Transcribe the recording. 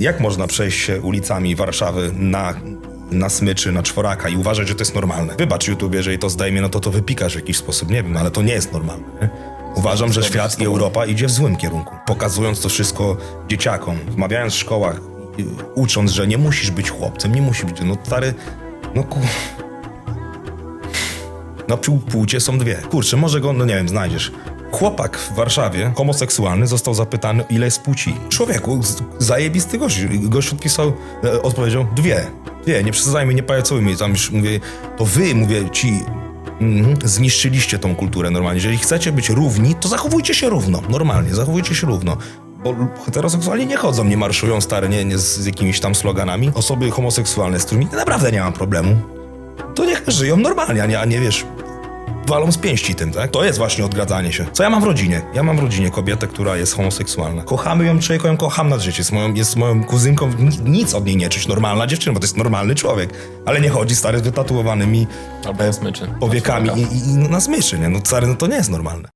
Jak można przejść ulicami Warszawy na, na smyczy, na czworaka i uważać, że to jest normalne? Wybacz YouTube, jeżeli to zdejmie, no to to wypikasz w jakiś sposób, nie wiem, ale to nie jest normalne. Nie? Uważam, że świat i Europa idzie w złym kierunku. Pokazując to wszystko dzieciakom, wmawiając w szkołach, ucząc, że nie musisz być chłopcem, nie musisz być, no stary, no ku... Pł- płcie są dwie. Kurczę, może go, no nie wiem, znajdziesz. Chłopak w Warszawie, homoseksualny, został zapytany, ile jest płci. Człowieku, zajebisty gość. Gość odpisał, e, odpowiedział, dwie. Dwie, nie przesadzajmy, nie pajacujmy. Tam już mówię, to wy, mówię, ci mhm, zniszczyliście tą kulturę normalnie. Jeżeli chcecie być równi, to zachowujcie się równo. Normalnie, zachowujcie się równo. Bo heteroseksualni nie chodzą, nie marszują stare, nie, nie z, z jakimiś tam sloganami. Osoby homoseksualne, z którymi naprawdę nie mam problemu, to niech żyją normalnie, a nie, a nie wiesz, walą z pięści tym, tak? To jest właśnie odgradzanie się. Co ja mam w rodzinie? Ja mam w rodzinie kobietę, która jest homoseksualna. Kochamy ją, człowieku, ją kocham nad życie. Jest moją, jest moją kuzynką, Ni- nic od niej nie czuć. Normalna dziewczyna, bo to jest normalny człowiek. Ale nie chodzi stary z wytatuowanymi Albo smyczy. powiekami i, i, i na smyczy, nie? No stary, no to nie jest normalne.